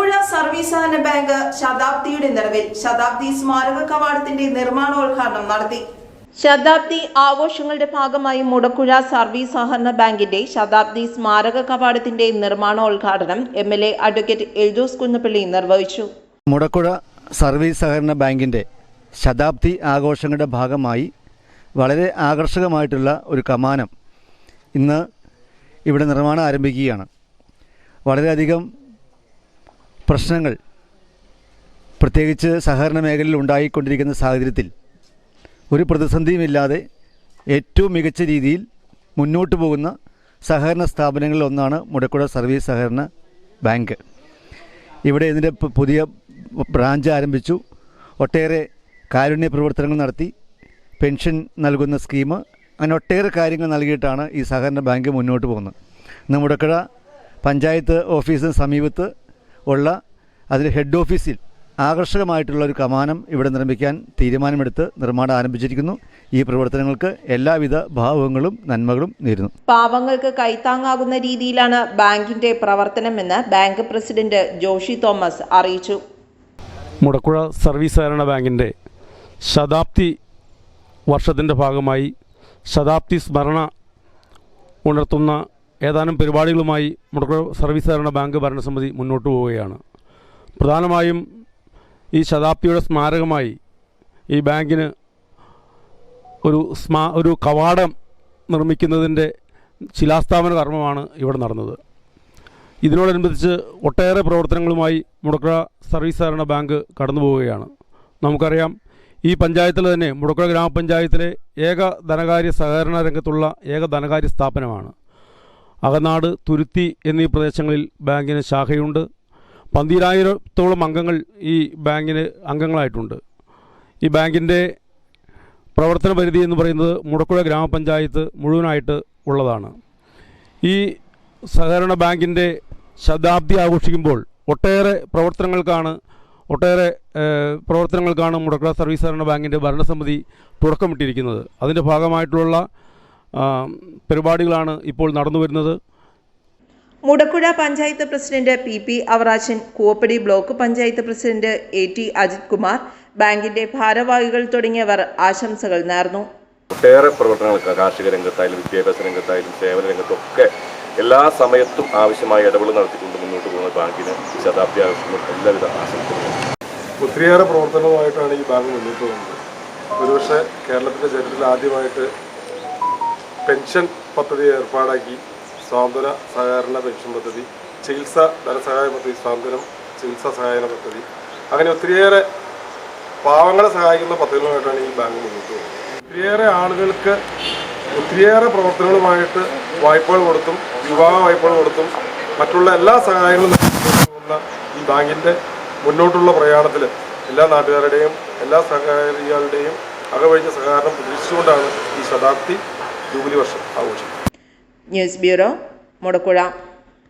Mudakkuzha service സഹകരണ bank ശതാബ്ദിയുടെ നിറവിൽ ശതാബ്ദി സ്മാരക കവാടത്തിന്റെ നിർമ്മാണോദ്ഘാടനം നടത്തി. ശതാബ്ദി ആഘോഷങ്ങളുടെ ഭാഗമായി മുടക്കുഴ സർവീസ് സഹകരണ ബാങ്കിന്റെ ശതാബ്ദി സ്മാരക കവാടത്തിന്റെ നിർമ്മാണോദ്ഘാടനം M L A advocate Eldhose Kunnappilly നിർവഹിച്ചു. മുടക്കുഴ സർവീസ് സഹകരണ ബാങ്കിന്റെ ശതാബ്ദി ആഘോഷങ്ങളുടെ ഭാഗമായി വളരെ ആകർഷകമായിട്ടുള്ള ഒരു കമാനം ഇന്ന് ഇവിടെ നിർമ്മാണം ആരംഭിക്കുകയാണ്. വളരെയധികം പ്രശ്നങ്ങൾ പ്രത്യേകിച്ച് സഹകരണ മേഖലയിൽ ഉണ്ടായിക്കൊണ്ടിരിക്കുന്ന സാഹചര്യത്തിൽ ഒരു പ്രതിസന്ധിയുമില്ലാതെ ഏറ്റവും മികച്ച രീതിയിൽ മുന്നോട്ട് പോകുന്ന സഹകരണ സ്ഥാപനങ്ങളിൽ ഒന്നാണ് മുടക്കുട സർവീസ് സഹകരണ ബാങ്ക്. ഇവിടെ ഇതിന്റെ പുതിയ ബ്രാഞ്ച് ആരംഭിച്ചു. ഒട്ടേറെ കാരുണ്യ പ്രവർത്തനങ്ങൾ നടത്തി. പെൻഷൻ നൽകുന്ന സ്കീം അങ്ങനെ ഒട്ടേറെ കാര്യങ്ങൾ നൽകിയിട്ടാണ് ഈ സഹകരണ ബാങ്ക് മുന്നോട്ട് പോകുന്നത്. ഇന്ന് മുടക്കഴ പഞ്ചായത്ത് ഓഫീസിന് സമീപത്ത് ഉള്ള അതിന്റെ ഹെഡ് ഓഫീസിൽ ആകർഷകമായിട്ടുള്ള ഒരു കമാനം ഇവിടെ നിർമ്മിക്കാൻ തീരുമാനമെടുത്ത് നിർമ്മാണം ആരംഭിച്ചിരിക്കുന്നു. ഈ പ്രവർത്തനങ്ങൾക്ക് എല്ലാവിധ ഭാവങ്ങളും നന്മകളും നേരുന്നു. പാവങ്ങൾക്ക് കൈത്താങ്ങാകുന്ന രീതിയിലാണ് ബാങ്കിന്റെ പ്രവർത്തനമെന്ന് ബാങ്ക് പ്രസിഡന്റ് ജോഷി തോമസ് അറിയിച്ചു. മുടക്കുഴ സർവീസ് സഹകരണ ബാങ്കിന്റെ ശതാബ്ദി വർഷത്തിന്റെ ഭാഗമായി ശതാബ്ദി സ്മരണ ഉണർത്തുന്ന ഏതാനും പരിപാടികളുമായി മുടക്കുഴ സർവീസ് സഹകരണ ബാങ്ക് ഭരണസമിതി മുന്നോട്ട് പോവുകയാണ്. പ്രധാനമായും ഈ ശതാബ്ദിയുടെ സ്മാരകമായി ഈ ബാങ്കിന് ഒരു സ്മാ ഒരു കവാടം നിർമ്മിക്കുന്നതിന്റെ ശിലാസ്ഥാപന കർമ്മമാണ് ഇവിടെ നടന്നത്. ഇതിനോടനുബന്ധിച്ച് ഒട്ടേറെ പ്രവർത്തനങ്ങളുമായി മുടക്കുഴ സർവീസ് സഹകരണ ബാങ്ക് കടന്നു പോവുകയാണ്. നമുക്കറിയാം ഈ പഞ്ചായത്തിൽ തന്നെ മുടക്കുഴ ഗ്രാമപഞ്ചായത്തിലെ ഏക ധനകാര്യ സഹകരണ രംഗത്തുള്ള ഏക ധനകാര്യ സ്ഥാപനമാണ്. അകനാട് തുരുത്തി എന്നീ പ്രദേശങ്ങളിൽ ബാങ്കിന് ശാഖയുണ്ട്. പന്തിരായിരത്തോളം അംഗങ്ങൾ ഈ ബാങ്കിന് അംഗങ്ങളായിട്ടുണ്ട്. ഈ ബാങ്കിന്റെ പ്രവർത്തന പരിധി എന്ന് പറയുന്നത് മുടക്കുഴ ഗ്രാമപഞ്ചായത്ത് മുഴുവനായിട്ട് ഉള്ളതാണ്. ഈ സഹകരണ ബാങ്കിന്റെ ശതാബ്ദി ആഘോഷിക്കുമ്പോൾ ഒട്ടേറെ പ്രവർത്തനങ്ങൾക്കാണ് ഒട്ടേറെ പ്രവർത്തനങ്ങൾക്കാണ് മുടക്കുഴ സർവീസ് സഹകരണ ബാങ്കിന്റെ ഭരണസമിതി തുടക്കമിട്ടിരിക്കുന്നത്. അതിന്റെ ഭാഗമായിട്ടുള്ള പരിപാടികളാണ് ഇപ്പോൾ നടന്നു വരുന്നത്. Mudakkuzha panchayat president P P Avarachan Koovappady block panchayat president A T Ajith Kumar ബാങ്കിന്റെ ഭാരവാഹികൾ തുടങ്ങിയവർ ആശംസകൾ നേർന്നു. ഒട്ടേറെ പ്രവർത്തനങ്ങൾ കാർഷിക രംഗത്തായാലും വിദ്യാഭ്യാസ രംഗത്തായാലും സേവന രംഗത്തൊക്കെ എല്ലാ സമയത്തും ആവശ്യമായ ഇടപെടൽ നടത്തിക്കൊണ്ട് മുന്നോട്ട് പോകുന്ന ബാങ്കിന് ശതാബ്ദി ആവശ്യങ്ങൾ എല്ലാവിധ ആശംസകളും. ഒത്തിരിയേറെ പ്രവർത്തനവുമായിട്ടാണ് ഈ ബാങ്ക് മുന്നോട്ട് പോകുന്നത്. ഒരുപക്ഷെ കേരളത്തിന്റെ ചരിത്രത്തിൽ ആദ്യമായിട്ട് പെൻഷൻ പദ്ധതി ഏർപ്പാടാക്കി സ്വാന്തന സഹകരണ പെൻഷൻ പദ്ധതി ചികിത്സ ധനസഹായ പദ്ധതി സ്വാന്തനം ചികിത്സാ സഹായന പദ്ധതി. അങ്ങനെ ഒത്തിരിയേറെ പാവങ്ങളെ സഹായിക്കുന്ന പദ്ധതികളുമായിട്ടാണ് ഈ ബാങ്ക് മുന്നോട്ട് പോകുന്നത്. ഒത്തിരിയേറെ ആളുകൾക്ക് ഒത്തിരിയേറെ പ്രവർത്തനങ്ങളുമായിട്ട് വായ്പകൾ കൊടുത്തും വിവാഹ വായ്പകൾ കൊടുത്തും മറ്റുള്ള എല്ലാ സഹായങ്ങളും നൽകുന്ന ഈ ബാങ്കിന്റെ മുന്നോട്ടുള്ള പ്രയാണത്തിൽ എല്ലാ നാട്ടുകാരുടെയും എല്ലാ സഹകാരികളുടെയും അകവഴിഞ്ഞ സഹകരണം പ്രതീക്ഷിച്ചുകൊണ്ടാണ് ഈ ശതാബ്ദി ജൂബിലി വർഷം. ആഘോഷിക്കും. News bureau Mudakkuzha.